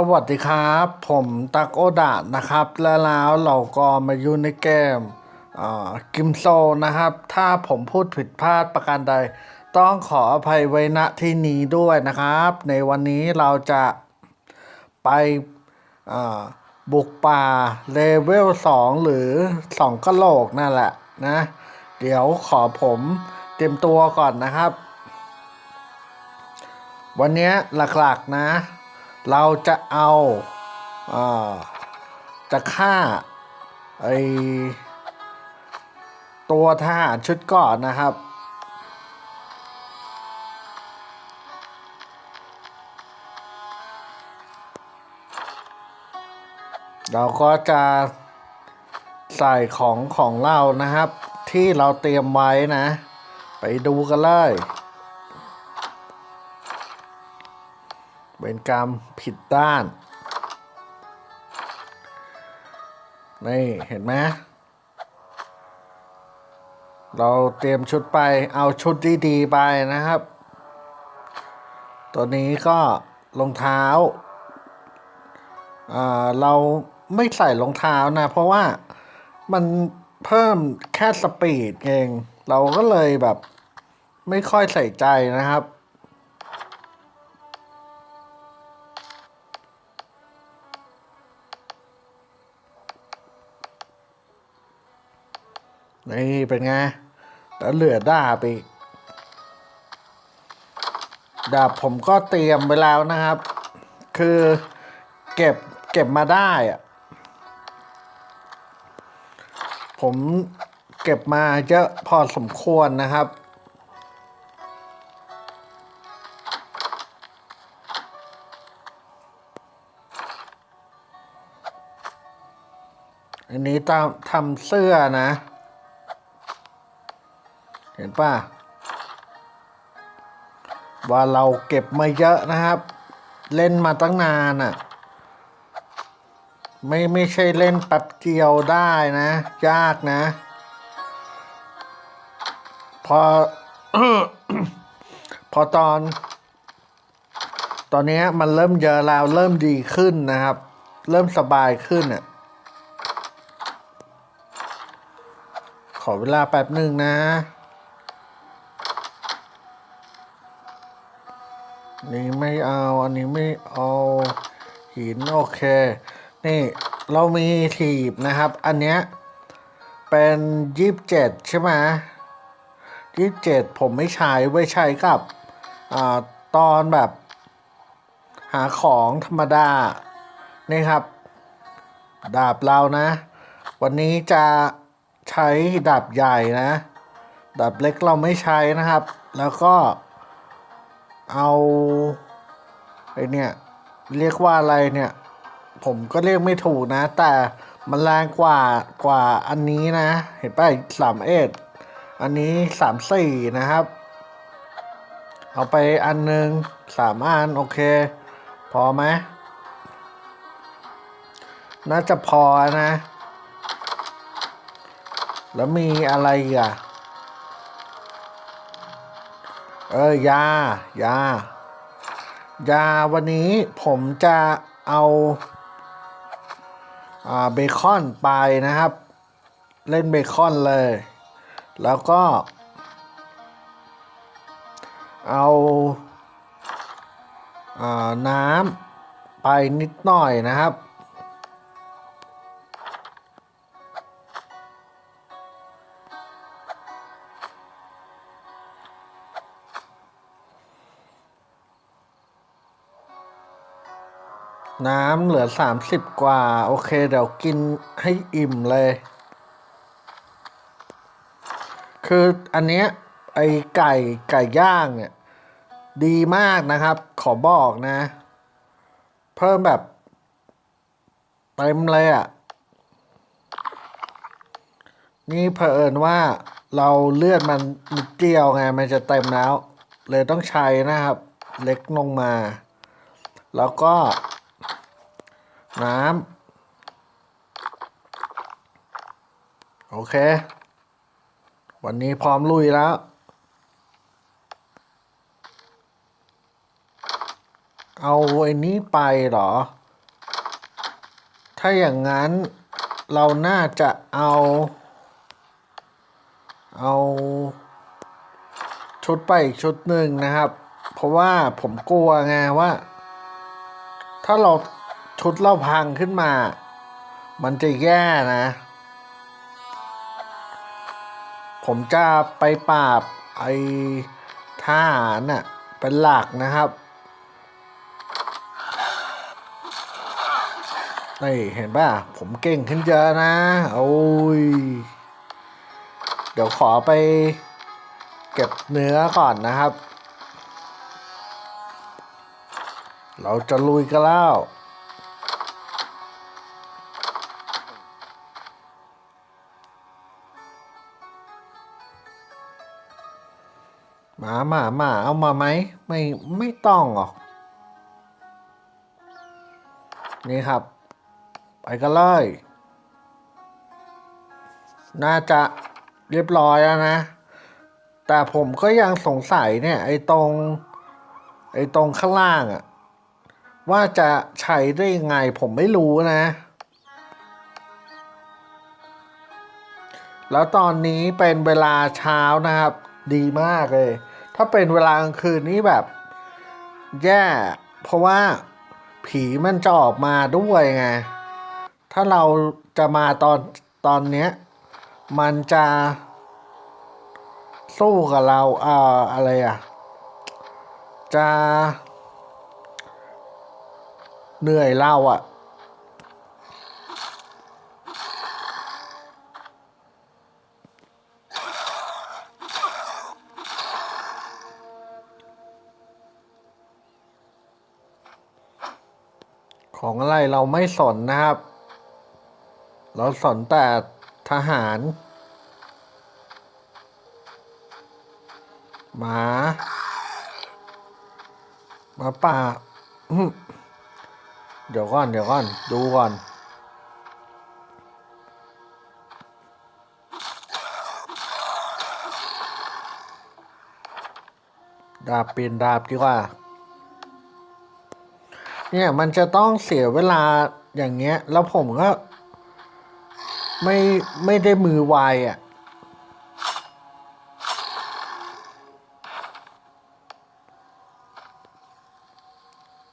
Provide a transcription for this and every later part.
สวัสดีครับ ผมตักโอดะนะครับ และแล้วเราก็มาอยู่ในเกมกิมโซนะครับ ถ้าผมพูดผิดพลาดประการใด ต้องขออภัยไว้ณที่นี้ด้วยนะครับ ในวันนี้เราจะไปบุกป่าเลเวล 2 หรือ 2กะโหลกนั่นแหละนะ เดี๋ยวขอผมเตรียมตัวก่อนนะครับ วันนี้หลักๆนะ เราจะเอาเออจะฆ่าไอตัวทหารชุดก่อนนะครับ เราก็จะใส่ของของเรานะครับ ที่เราเตรียมไว้นะ ไปดูกันเลย เป็นกรรมผิดด้าน นี่ เห็นไหมเราเตรียมชุดไปเอาชุดดีๆไปนะครับ ตัวนี้ก็รองเท้าอ่าเราไม่ใส่รองเท้านะ เพราะว่ามันเพิ่มแค่สปีดเอง เราก็เลยแบบไม่ค่อยใส่ใจนะครับ นี่เป็นไง แล้วเหลือดาบอีก ดาบผมก็เตรียมไปแล้วนะครับ คือเก็บเก็บมาได้อะผมเก็บมาเยอะพอสมควรนะครับ อันนี้ตามทำเสื้อนะ เห็นป่ะว่าเราเก็บมาเยอะนะครับ เล่นมาตั้งนานอะ่ะ ไม่ไม่ใช่เล่นแป๊บเดียวได้นะ ยากนะ พอ พอตอน ตอนนี้มันเริ่มเยอะแล้วเริ่มดีขึ้นนะครับ เริ่มสบายขึ้นอะขอเวลาแป๊บหนึ่งนะ นี่ไม่เอา อันนี้ไม่เอาหินโอเค นี่เรามีถีบนะครับ อันเนี้ยเป็นยี่สิบเจ็ดใช่ไหมยี่สิบเจ็ดผมไม่ใช้ไว้ใช้กับอ่าตอนแบบ หาของธรรมดานี่ครับ ดาบเรานะ วันนี้จะใช้ดาบใหญ่นะ ดาบเล็กเราไม่ใช้นะครับ แล้วก็ เอาไอเนี่ยเรียกว่าอะไรเนี่ย ผมก็เรียกไม่ถูกนะ แต่มันแรงกว่ากว่าอันนี้นะ เห็นป่ะสามเอ็ดอันนี้สามสี่นะครับ เอาไปอันหนึ่งสามอัน โอเค พอไหมน่าจะพอนะ แล้วมีอะไรอะ เออยายายาวันนี้ผมจะเอาเบคอนไปนะครับ เล่นเบคอนเลย แล้วก็ เอาอาน้ำไปนิดหน่อยนะครับ น้ำเหลือสามสิบกว่า โอเค เดี๋ยวกินให้อิ่มเลย คืออันเนี้ยไอไก่ไก่ย่างเนี่ย ดีมากนะครับ ขอบอกนะ เพิ่มแบบเต็มเลยอะ่ะ นี่เผอิญว่าเราเลือดมันนิดเดียวไง มันจะเต็มแล้ว เลยต้องใช้นะครับ เล็กลงมา แล้วก็ น้ำ โอเค วันนี้พร้อมลุยแล้ว เอาไอ้นี้ไปเหรอ ถ้าอย่างนั้นเราน่าจะเอา เอาชุดไปอีกชุดหนึ่งนะครับ เพราะว่าผมกลัวไงว่า ถ้าเรา ชุดเราพังขึ้นมา มันจะแย่นะ ผมจะไปปราบไอ้ทหารน่ะเป็นหลักนะครับนี่เห็นป่ะ ผมเก่งขึ้นเยอะนะ โอ้ย เดี๋ยวขอไปเก็บเนื้อก่อนนะครับ เราจะลุยกันแล้ว หมาหมาหมาเอามาไหมไม่ไม่ต้องหรอก นี่ครับ ไปกันเลย น่าจะเรียบร้อยแล้วนะ แต่ผมก็ยังสงสัยเนี่ย ไอ้ตรง ไอ้ตรงข้างล่างอะว่าจะใช้ได้ยังไงผมไม่รู้นะ แล้วตอนนี้เป็นเวลาเช้านะครับ ดีมากเลย ถ้าเป็นเวลากลางคืนนี่แบบ แย่ เพราะว่าผีมันจะออกมาด้วยไง ถ้าเราจะมาตอนตอนเนี้ย มันจะสู้กับเราเอ่ออะไรอะ จะเหนื่อยเราอะ ของอะไรเราไม่สนนะครับ เราสนแต่ทหาร หมาหมาป่าเดี๋ยวก่อน เดี๋ยวก่อน ดูก่อนดาบเปลี่ยนดาบดีกว่า เนี่ยมันจะต้องเสียเวลาอย่างเงี้ย แล้วผมก็ ไม่ไม่ได้มือไวอะ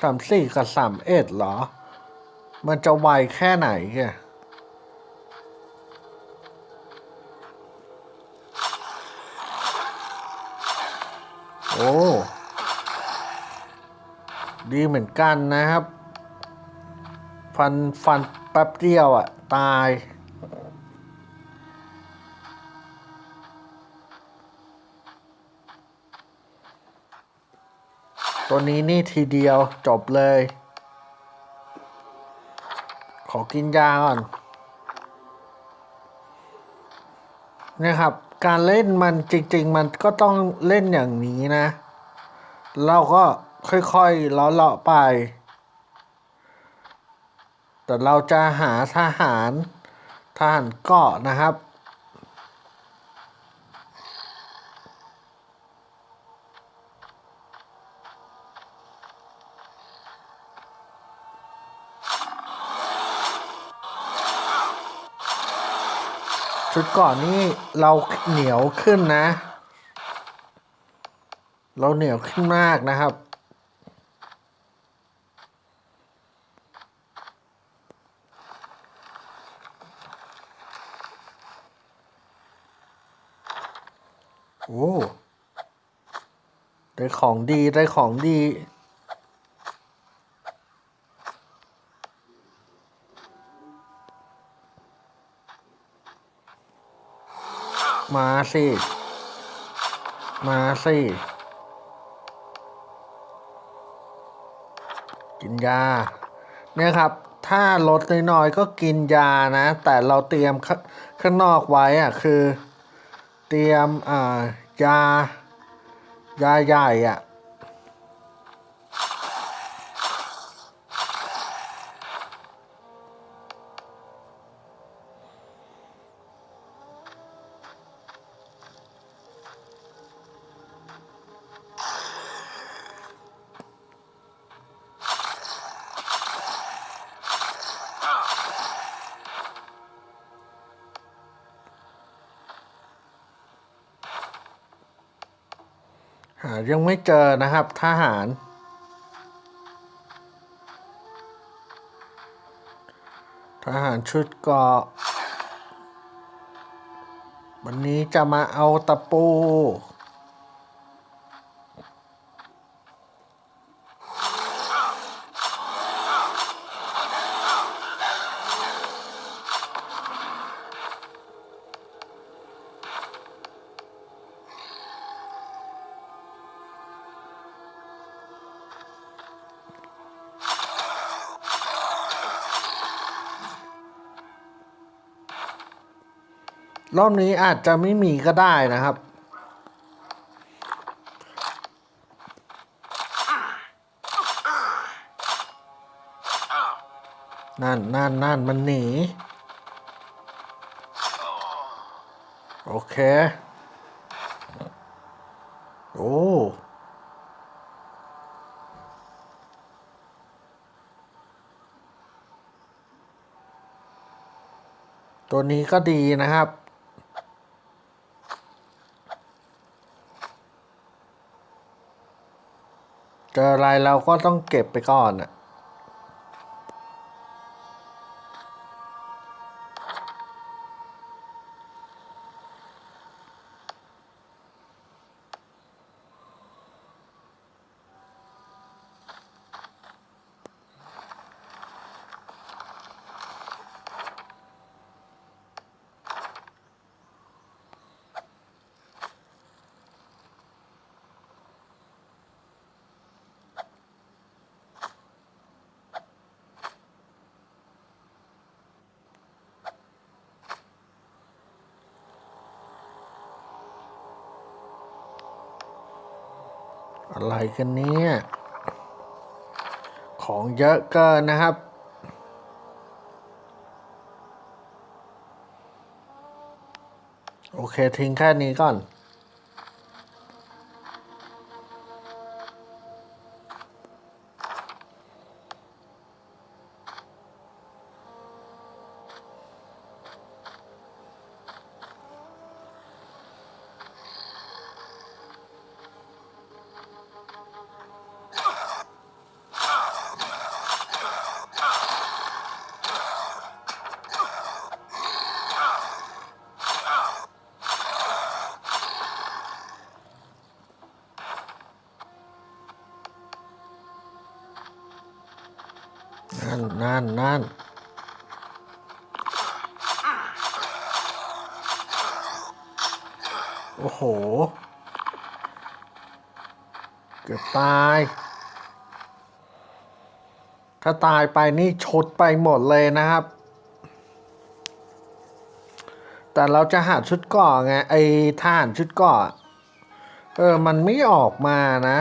สามสี่กับสามเอ็ดเหรอ มันจะไวแค่ไหนแกโอ้ ดีเหมือนกันนะครับ ฟันฟันแป๊บเดียวอะ ตาย ตัวนี้นี่ทีเดียวจบเลย ขอกินยาก่อนเนี่ยครับ การเล่นมันจริง ๆ มันก็ต้องเล่นอย่างนี้นะ เราก็ ค่อยๆเลาะๆไป แต่เราจะหาทหารทหารเกาะนะครับชุดก่อนนี่เราเหนียวขึ้นนะ เราเหนียวขึ้นมากนะครับ โอ้ ได้ ของดีได้ของดี มาสิ มาสิ กินยา เนี่ยครับ ถ้าลดน้อยๆก็กินยานะ แต่เราเตรียมข้าข้างนอกไว้อะคือ เตรียมอ่ายา ยาใหญ่อะ หายังไม่เจอนะครับทหาร ทหารชุดเกราะวันนี้จะมาเอาตะปู รอบนี้อาจจะไม่มีก็ได้นะครับ นั่นนั่นนั่นมันหนี โอเค โอ้ตัวนี้ก็ดีนะครับ เจออะไรเราก็ต้องเก็บไปก่อนอะ อะไรกันเนี่ย ของเยอะเกินนะครับ โอเคทิ้งแค่นี้ก่อนนั่น โอ้โห เกือบตาย ถ้าตายไปนี่ชดไปหมดเลยนะครับ แต่เราจะหาชุดก่อไง ไอ้ท่านชุดก่อ เออ มันไม่ออกมานะ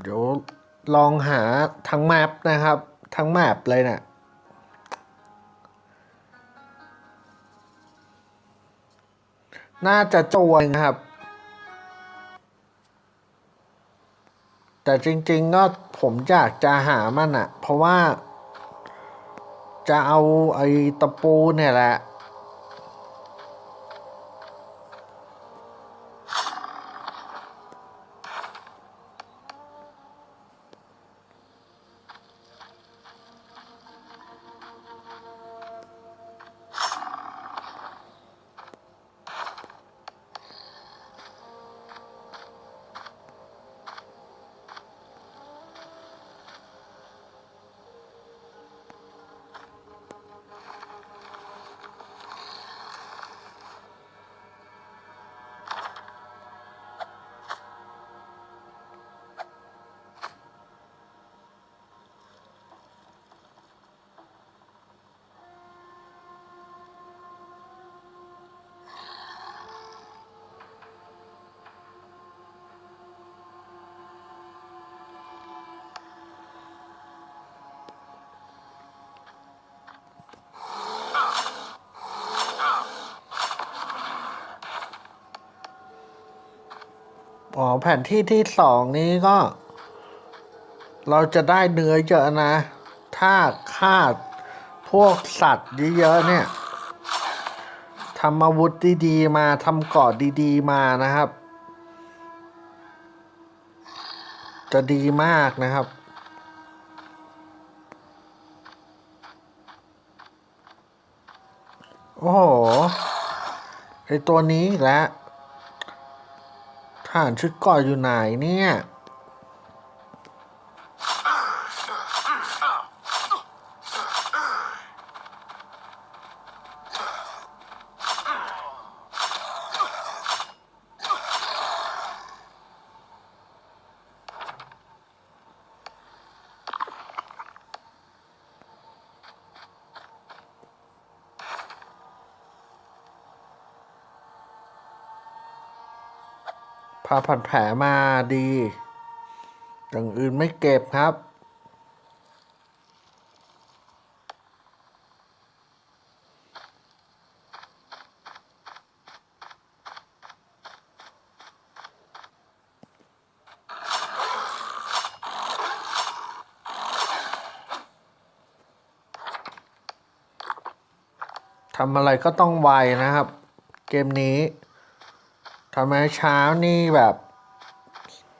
เดี๋ยวลองหาทั้งแมปนะครับ ทั้งแมปเลยนะ่ะน่าจะจวนะครับ แต่จริงๆก็ผมอยากจะหามันอะเพราะว่า จะเอาไอ้ตะปูเนี่ยแหละ อ๋อแผ่นที่ที่สองนี้ก็ เราจะได้เนื้อเยอะนะ ถ้าฆ่าพวกสัตว์เยอะๆเนี่ยทำอาวุธดีๆมาทำเกราะดีๆมานะครับ จะดีมากนะครับโอ้โหไอตัวนี้อีกแล้ว หารชุดเก่ออยู่ไหนเนี่ย พาผัดแผลมาดีอย่างอื่นไม่เก็บครับ ทำอะไรก็ต้องไวนะครับ เกมนี้ ทำไมเช้านี่แบบ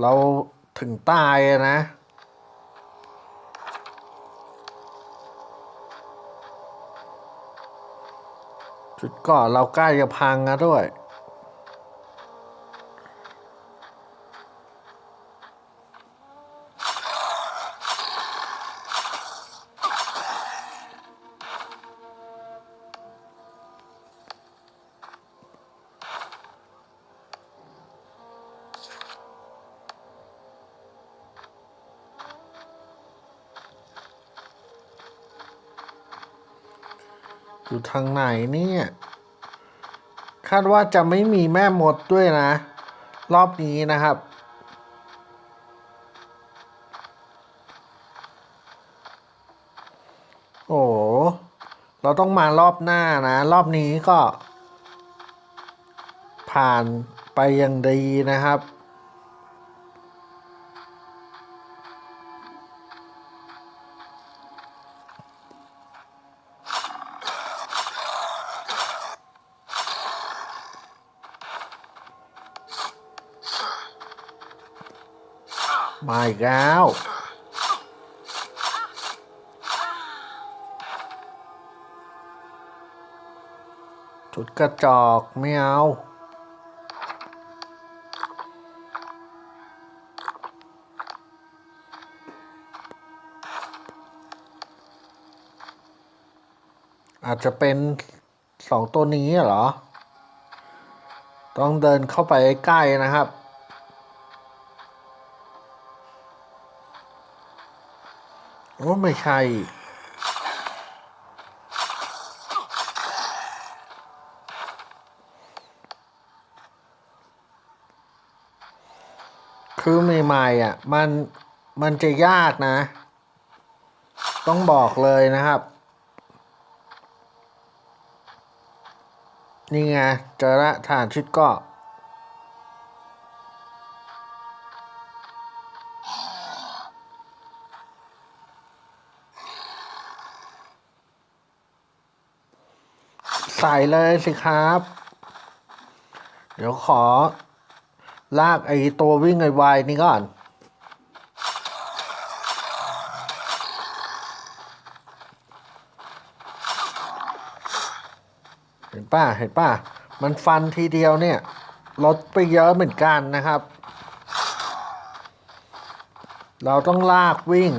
เราถึงตายนะ จุดก่อนเราใกล้จะพังนะด้วย อยู่ทางไหนเนี่ย คาดว่าจะไม่มีแม่มดด้วยนะ รอบนี้นะครับ โอ้เราต้องมารอบหน้านะ รอบนี้ก็ ผ่านไปอย่างดีนะครับ กแล้ว ชุดกระจอกไม่เอาอาจจะเป็นสองตัวนี้เหรอ ต้องเดินเข้าไปใกล้นะครับ โอ้ไม่ใช่ คือใหม่ๆอะ มันมันจะยากนะ ต้องบอกเลยนะครับ นี่ไงเจอละฐานชุดเกาะ ใส่เลยสิครับ เดี๋ยวขอ ลากไอ้ตัววิ่งไอวายนี่ก่อนเห็นป่ะเห็นป่ะมันฟันทีเดียวเนี่ยลดไปเยอะเหมือนกันนะครับ เราต้องลากวิ่ง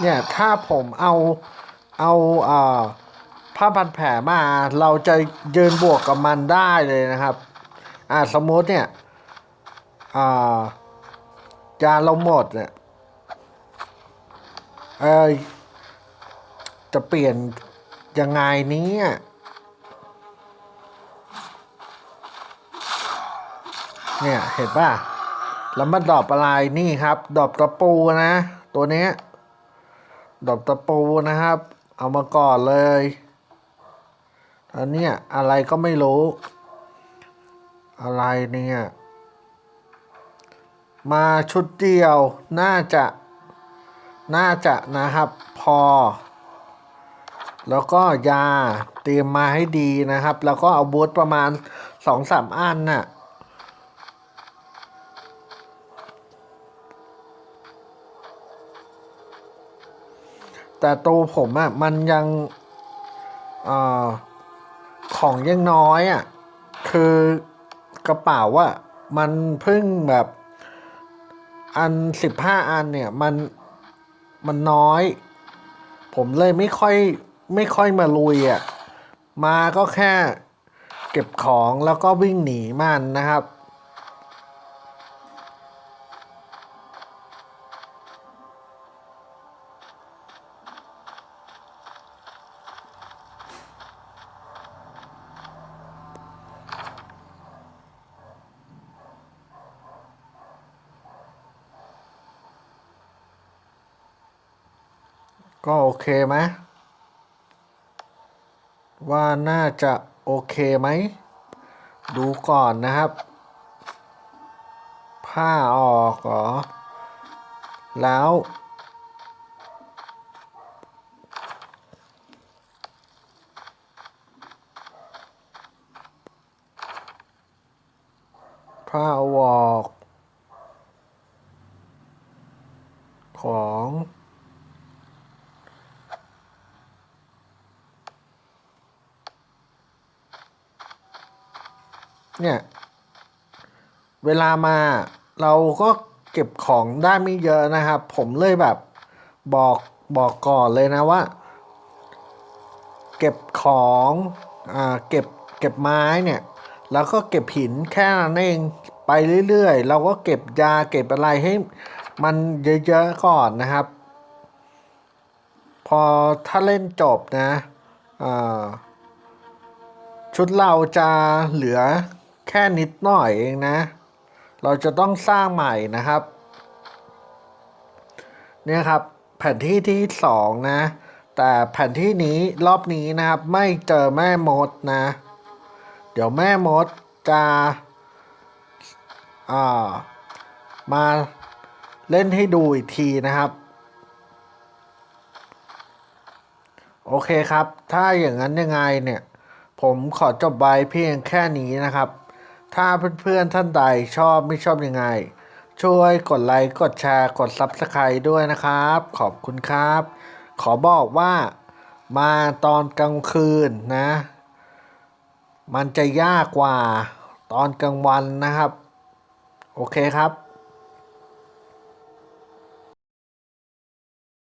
เนี่ยถ้าผมเอาเอาอ่าผ้าพันแผลมาเราจะยืนบวกกับมันได้เลยนะครับ อ่าสมมติเนี่ยอ่ายาเราหมดเนี่ยเออจะเปลี่ยนยังไงนี้เนี่ยเห็นป่ะ แล้วมาดอปอะไรนี่ครับ ดอปตะปูนะ ตัวเนี้ย ดอกตะปูนะครับ เอามาก่อนเลยอันเนี้ยอะไรก็ไม่รู้ อะไรเนี่ย มาชุดเดียว น่าจะ น่าจะนะครับ พอ แล้วก็ยาเตรียมมาให้ดีนะครับ แล้วก็อาวุธประมาณสองสามอันน่ะ แต่ตัวผมอะ่ะมันยังอของยังน้อยอะ่ะคือกระเป๋าอะ่ะมันเพิ่งแบบอันสิบห้าอันเนี่ย มันมันน้อย ผมเลยไม่ค่อยไม่ค่อยมาลุยอะ่ะมาก็แค่เก็บของแล้วก็วิ่งหนีมันนะครับ ก็โอเคไหมว่าน่าจะโอเคไหม ดูก่อนนะครับ ผ้าออกเหรอ แล้ว ผ้าเอาออก ของ เนี่ย เวลามาเราก็เก็บของได้ไม่เยอะนะครับ ผมเลยแบบบอกบอกก่อนเลยนะว่า เก็บของอ่าเก็บเก็บไม้เนี่ย แล้วก็เก็บหินแค่นั้นเองไปเรื่อยๆ เราก็เก็บยาเก็บอะไรให้มันเยอะๆก่อนนะครับ พอถ้าเล่นจบนะ ชุดเราจะเหลือ แค่นิดหน่อยเองนะ เราจะต้องสร้างใหม่นะครับ เนี่ยครับแผนที่ที่สองนะ แต่แผนที่นี้รอบนี้นะครับ ไม่เจอแม่มดนะ เดี๋ยวแม่มดจะอ่ามาเล่นให้ดูอีกทีนะครับ โอเคครับ ถ้าอย่างนั้นยังไงเนี่ย ผมขอจบไว้เพียงแค่นี้นะครับ ถ้าเพื่อนๆท่านใดชอบไม่ชอบยังไง ช่วยกดไลค์กดแชร์กด Subscribe ด้วยนะครับ ขอบคุณครับ ขอบอกว่ามาตอนกลางคืนนะ มันจะยากกว่าตอนกลางวันนะครับ โอเคครับ